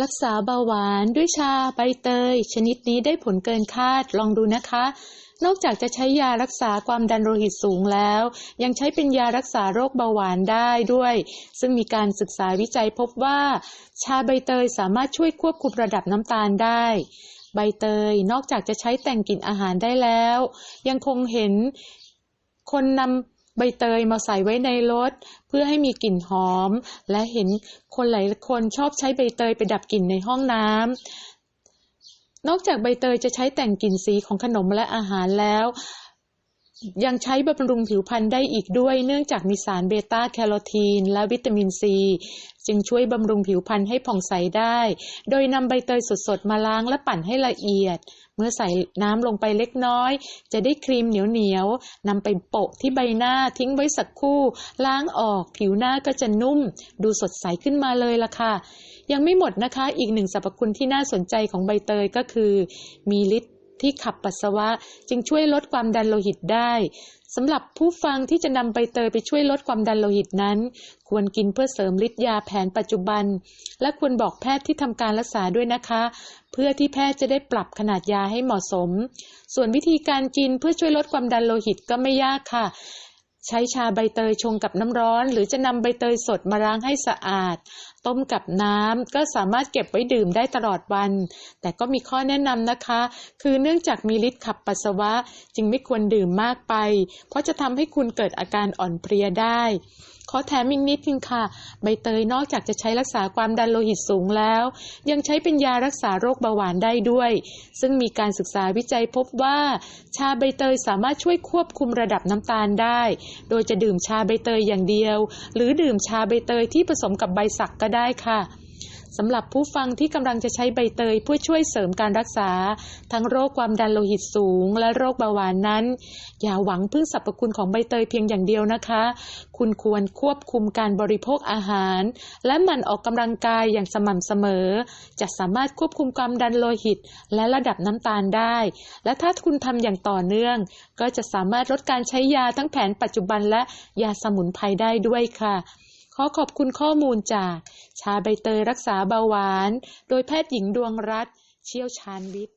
รักษาเบาหวานด้วยชาใบเตย ชนิดนี้ได้ผลเกินคาดลองดูนะคะ นอกจากจะใช้ยารักษาความดันโลหิตสูงแล้ว ยังใช้เป็นยารักษาโรคเบาหวานได้ด้วย ซึ่งมีการศึกษาวิจัยพบว่า ชาใบเตยสามารถช่วยควบคุมระดับน้ำตาลได้ใบเตยนอกจากจะใช้แต่งกลิ่นอาหารได้แล้ว ยังคงเห็นคนนำ ใบเตยมาใส่ไว้ในรถ เพื่อให้มีกลิ่นหอม และเห็นคนหลายคนชอบใช้ใบเตยไปดับกลิ่นในห้องน้ำนอกจากใบเตยจะใช้แต่งกลิ่นสีของขนมและอาหารแล้ว ยังใช้บำรุงผิวพรรณได้อีกด้วย เนื่องจากมีสารเบต้าแคโรทีน และวิตามินซี จึงช่วยบำรุงผิวพรรณให้ผ่องใสได้ โดยนำใบเตยสดๆ มาล้างและปั่นให้ละเอียด เมื่อใส่น้ำลงไปเล็กน้อย จะได้ครีมเหนียวๆนำไปโปะที่ใบหน้าทิ้งไว้สักครู่ ล้างออกผิวหน้าก็จะนุ่ม ดูสดใสขึ้นมาเลยล่ะค่ะยังไม่หมดนะคะ อีกหนึ่งสรรพคุณที่น่าสนใจของใบเตยก็คือ มีฤทธิ์ ที่ขับปัสสาวะ จึงช่วยลดความดันโลหิตได้สำหรับผู้ฟังที่จะนำใบเตยไปช่วยลดความดันโลหิตนั้น ควรกินเพื่อเสริมฤทธิ์ยาแผนปัจจุบัน และควรบอกแพทย์ที่ทำการรักษาด้วยนะคะ เพื่อที่แพทย์จะได้ปรับขนาดยาให้เหมาะสม ส่วนวิธีการกินเพื่อช่วยลดความดันโลหิตก็ไม่ยากค่ะ ใช้ชาใบเตยชงกับน้ำร้อน หรือจะนำใบเตยสดมาล้างให้สะอาด ต้มกับน้ำก็สามารถเก็บไว้ดื่มได้ตลอดวัน แต่ก็มีข้อแนะนำนะคะ คือเนื่องจากมีฤทธิ์ขับปัสสาวะ จึงไม่ควรดื่มมากไป เพราะจะทำให้คุณเกิดอาการอ่อนเพลียได้ขอแถมอีกนิดนึงค่ะ ใบเตยนอกจากจะใช้รักษาความดันโลหิตสูงแล้ว ยังใช้เป็นยารักษาโรคเบาหวานได้ด้วย ซึ่งมีการศึกษาวิจัยพบว่า ชาใบเตยสามารถช่วยควบคุมระดับน้ำตาลได้โดยจะดื่มชาใบเตยอย่างเดียว หรือดื่มชาใบเตยที่ผสมกับใบสักก็ได้ค่ะ สำหรับผู้ฟังที่กำลังจะใช้ใบเตยเพื่อช่วยเสริมการรักษา ทั้งโรคความดันโลหิตสูง และโรคเบาหวานนั้น อย่าหวังพึ่งสรรพคุณของใบเตยเพียงอย่างเดียวนะคะ คุณควรควบคุมการบริโภคอาหาร และหมั่นออกกำลังกายอย่างสม่ำเสมอ จะสามารถควบคุมความดันโลหิต และระดับน้ำตาลได้ และถ้าคุณทำอย่างต่อเนื่อง ก็จะสามารถลดการใช้ยาทั้งแผนปัจจุบันและยาสมุนไพรได้ด้วยค่ะ ขอขอบคุณข้อมูลจาก ชาใบเตยรักษาเบาหวาน โดยแพทย์หญิงดวงรัตน์เชี่ยวชาญวิทย์